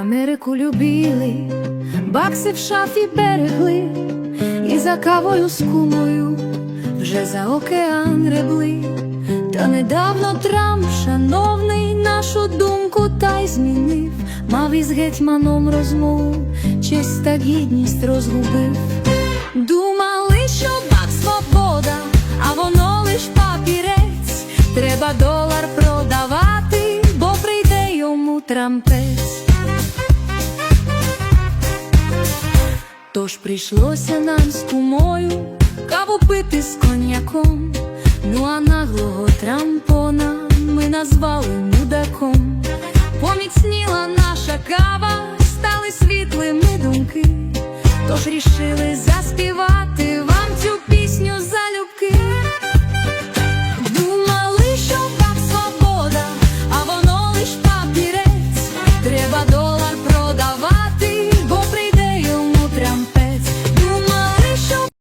Америку любили, бакси в шафі берегли, і за кавою з кумою вже за океан ребли. Та недавно Трамп, шановний, нашу думку та й змінив, мав із гетьманом розмову, честь та гідність розгубив. Думали, що бак свобода, а воно лиш папірець. Треба долар продавати, бо прийде йому трампець. Тож прийшлося нам з кумою каву пити з коньяком. Ну а наглого трампона ми назвали мудаком. Поміцніла наша кава, стали світлими думки. Тож рішили заспівати